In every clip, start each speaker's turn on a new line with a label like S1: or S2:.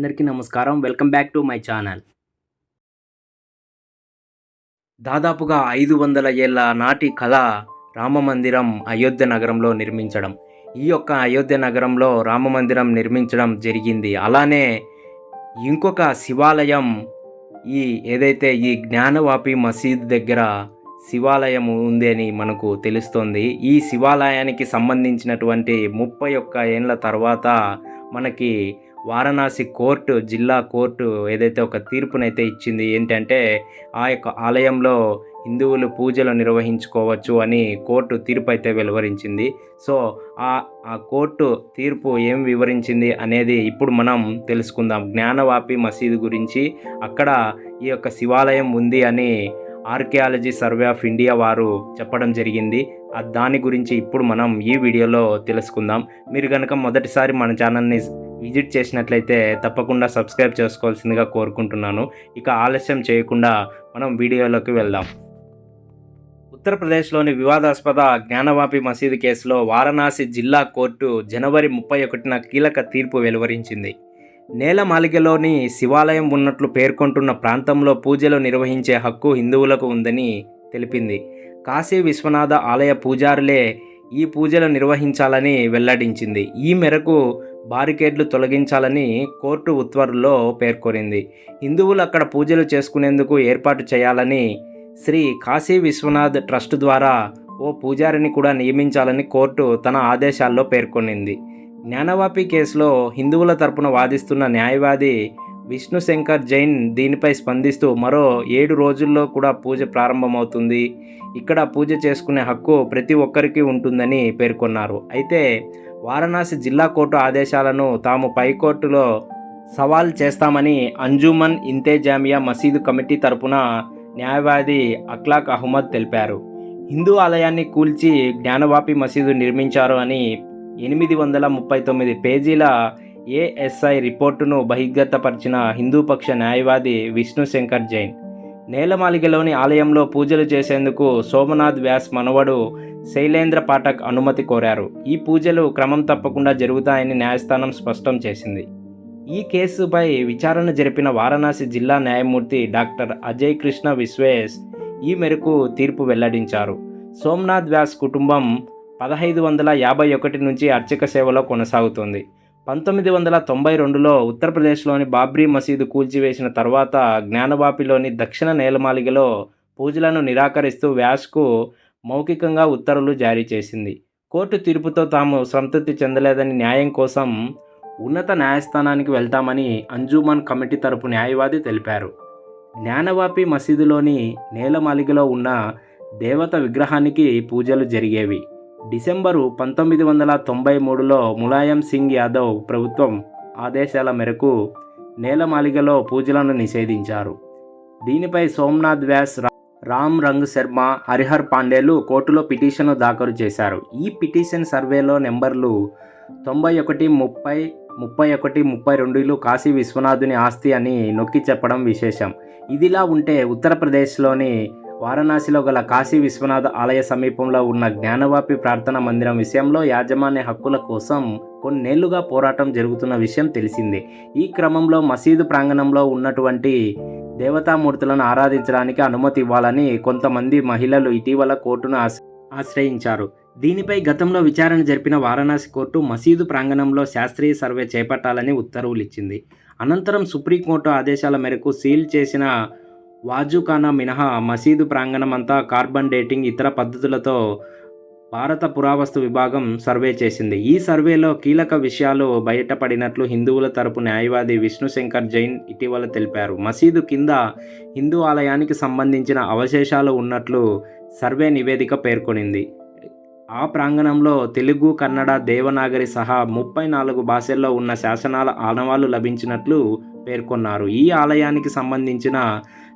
S1: అందరికీ నమస్కారం. Welcome back to my channel. దాదాపుగా ఐదు వందల ఏళ్ళ నాటి కళ రామమందిరం అయోధ్య నగరంలో నిర్మించడం. ఈ యొక్క అయోధ్య నగరంలో రామమందిరం నిర్మించడం జరిగింది. అలానే ఇంకొక శివాలయం ఈ ఏదైతే ఈ జ్ఞానవాపి మసీద్ దగ్గర శివాలయం ఉంది అని మనకు తెలుస్తోంది. ఈ శివాలయానికి సంబంధించినటువంటి ముప్పై ఒక్క ఏళ్ళ తర్వాత మనకి వారణాసి కోర్టు జిల్లా కోర్టు ఏదైతే ఒక తీర్పునైతే ఇచ్చింది ఏంటంటే ఆ యొక్క ఆలయంలో హిందువులు పూజలు నిర్వహించుకోవచ్చు అని కోర్టు తీర్పు అయితే వెలువరించింది. సో ఆ ఆ కోర్టు తీర్పు ఏం వివరించింది అనేది ఇప్పుడు మనం తెలుసుకుందాం. జ్ఞానవాపి మసీదు గురించి అక్కడ ఈ యొక్క శివాలయం ఉంది అని ఆర్కియాలజీ సర్వే ఆఫ్ ఇండియా వారు చెప్పడం జరిగింది. దాని గురించి ఇప్పుడు మనం ఈ వీడియోలో తెలుసుకుందాం. మీరు కనుక మొదటిసారి మన ఛానల్ని విజిట్ చేసినట్లయితే తప్పకుండా సబ్స్క్రైబ్ చేసుకోవాల్సిందిగా కోరుకుంటున్నాను. ఇక ఆలస్యం చేయకుండా మనం వీడియోలోకి వెళ్దాం. ఉత్తరప్రదేశ్లోని వివాదాస్పద జ్ఞానవాపి మసీదు కేసులో వారణాసి జిల్లా కోర్టు జనవరి ముప్పై ఒకటిన కీలక తీర్పు వెలువరించింది. నేలమాలిగలోని శివాలయం ఉన్నట్లు పేర్కొంటున్న ప్రాంతంలో పూజలు నిర్వహించే హక్కు హిందువులకు ఉందని తెలిపింది. కాశీ విశ్వనాథ ఆలయ పూజారులే ఈ పూజలు నిర్వహించాలని వెల్లడించింది. ఈ మేరకు బారికేడ్లు తొలగించాలని కోర్టు ఉత్తర్వుల్లో పేర్కొనింది. హిందువులు అక్కడ పూజలు చేసుకునేందుకు ఏర్పాటు చేయాలని శ్రీ కాశీ విశ్వనాథ్ ట్రస్ట్ ద్వారా ఓ పూజారిని కూడా నియమించాలని కోర్టు తన ఆదేశాల్లో పేర్కొనింది. జ్ఞానవాపి కేసులో హిందువుల తరపున వాదిస్తున్న న్యాయవాది విష్ణు శంకర్ జైన్ దీనిపై స్పందిస్తూ మరో ఏడు రోజుల్లో కూడా పూజ ప్రారంభమవుతుంది. ఇక్కడ పూజ చేసుకునే హక్కు ప్రతి ఒక్కరికి ఉంటుందని పేర్కొన్నారు. అయితే వారణాసి జిల్లా కోర్టు ఆదేశాలను తాము పైకోర్టులో సవాల్ చేస్తామని అంజుమన్ ఇంతేజామియా మసీదు కమిటీ తరపున న్యాయవాది అక్లాక్ అహ్మద్ తెలిపారు. హిందూ ఆలయాన్ని కూల్చి జ్ఞానవాపి మసీదు నిర్మించారు అని ఎనిమిది వందల ముప్పై తొమ్మిది పేజీల ఏఎస్ఐ రిపోర్టును బహిర్గతపరిచిన హిందూపక్ష న్యాయవాది విష్ణు శంకర్ జైన్. నేలమాలిగలోని ఆలయంలో పూజలు చేసేందుకు సోమనాథ్ వ్యాస్ మనవడు శైలేంద్ర పాఠక్ అనుమతి కోరారు. ఈ పూజలు క్రమం తప్పకుండా జరుగుతాయని న్యాయస్థానం స్పష్టం చేసింది. ఈ కేసుపై విచారణ జరిపిన వారణాసి జిల్లా న్యాయమూర్తి డాక్టర్ అజయ్ కృష్ణ విశ్వేష్ ఈ మేరకు తీర్పు వెల్లడించారు. సోమనాథ్ వ్యాస్ కుటుంబం పదహైదు వందల యాభై ఒకటి నుంచి అర్చక సేవలో కొనసాగుతుంది. పంతొమ్మిది వందల తొంభై రెండులో ఉత్తరప్రదేశ్లోని బాబ్రీ మసీదు కూల్చివేసిన తర్వాత జ్ఞానవాపిలోని దక్షిణ నేలమాలిగలో పూజలను నిరాకరిస్తూ వ్యాస్కు మౌఖికంగా ఉత్తర్వులు జారీ చేసింది. కోర్టు తీర్పుతో తాము సంతృప్తి చెందలేదని న్యాయం కోసం ఉన్నత న్యాయస్థానానికి వెళ్తామని అంజుమన్ కమిటీ తరపు న్యాయవాది తెలిపారు. జ్ఞానవాపి మసీదులోని నేలమాలిగలో ఉన్న దేవత విగ్రహానికి పూజలు జరిగేవి. డిసెంబరు పంతొమ్మిది వందల తొంభై మూడులో ములాయం సింగ్ యాదవ్ ప్రభుత్వం ఆదేశాల మేరకు నేలమాలిగలో పూజలను నిషేధించారు. దీనిపై సోమనాథ్ వ్యాస్ రామ్ రంగ్ శర్మ హరిహర్ పాండేలు కోర్టులో పిటిషన్ను దాఖలు చేశారు. ఈ పిటిషన్ సర్వేలో నెంబర్లు తొంభై ఒకటి ముప్పై ముప్పై ఒకటి ముప్పై రెండులు కాశీ విశ్వనాథుని ఆస్తి అని నొక్కి చెప్పడం విశేషం. ఇదిలా ఉంటే ఉత్తరప్రదేశ్లోని వారణాసిలో గల కాశీ విశ్వనాథ ఆలయ సమీపంలో ఉన్న జ్ఞానవాపి ప్రార్థన మందిరం విషయంలో యాజమాన్య హక్కుల కోసం కొన్నేళ్ళుగా పోరాటం జరుగుతున్న విషయం తెలిసిందే. ఈ క్రమంలో మసీదు ప్రాంగణంలో ఉన్నటువంటి దేవతామూర్తులను ఆరాధించడానికి అనుమతి ఇవ్వాలని కొంతమంది మహిళలు ఇటీవల కోర్టును ఆశ్రయించారు. దీనిపై గతంలో విచారణ జరిపిన వారణాసి కోర్టు మసీదు ప్రాంగణంలో శాస్త్రీయ సర్వే చేపట్టాలని ఉత్తర్వులు ఇచ్చింది అనంతరం సుప్రీంకోర్టు ఆదేశాల మేరకు సీల్ చేసిన వాజుఖానా మినహా మసీదు ప్రాంగణం అంతా కార్బన్ డేటింగ్ ఇతర పద్ధతులతో భారత పురావస్తు విభాగం సర్వే చేసింది. ఈ సర్వేలో కీలక విషయాలు బయటపడినట్లు హిందువుల తరపు న్యాయవాది విష్ణు శంకర్ జైన్ ఇటీవల తెలిపారు. మసీదు కింద హిందూ ఆలయానికి సంబంధించిన అవశేషాలు ఉన్నట్లు సర్వే నివేదిక పేర్కొనింది. ఆ ప్రాంగణంలో తెలుగు కన్నడ దేవనాగరి సహా ముప్పై నాలుగు భాషల్లో ఉన్న శాసనాల ఆనవాళ్ళు లభించినట్లు పేర్కొన్నారు. ఈ ఆలయానికి సంబంధించిన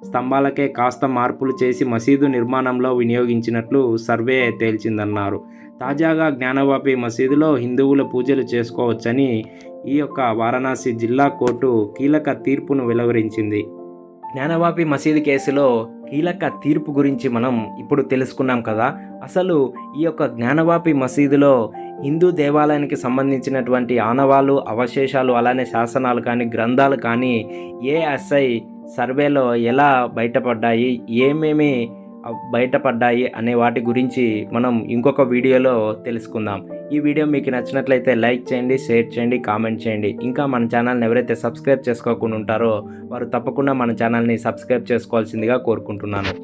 S1: స్తంభాలకే కాస్త మార్పులు చేసి మసీదు నిర్మాణంలో వినియోగించినట్లు సర్వే తేల్చిందన్నారు. తాజాగా జ్ఞానవాపి మసీదులో హిందువులు పూజలు చేసుకోవచ్చని ఈ యొక్క వారణాసి జిల్లా కోర్టు కీలక తీర్పును వెలువరించింది. జ్ఞానవాపి మసీదు కేసులో కీలక తీర్పు గురించి మనం ఇప్పుడు తెలుసుకున్నాం కదా. అసలు ఈ యొక్క జ్ఞానవాపి మసీదులో హిందూ దేవాలయానికి సంబంధించినటువంటి ఆనవాళ్ళు అవశేషాలు అలానే శాసనాలు కానీ గ్రంథాలు కానీ ఏఎస్ఐ సర్వేలో ఎలా బయటపడ్డాయి ఏమేమి బయటపడ్డాయి అనే వాటి గురించి మనం ఇంకొక వీడియోలో తెలుసుకుందాం. ఈ వీడియో మీకు నచ్చినట్లయితే లైక్ చేయండి షేర్ చేయండి కామెంట్ చేయండి. ఇంకా మన ఛానల్ని ఎవరైతే సబ్స్క్రైబ్ చేసుకోకుండా ఉంటారో వారు తప్పకుండా మన ఛానల్ని సబ్స్క్రైబ్ చేసుకోవాల్సిందిగా కోరుకుంటున్నాను.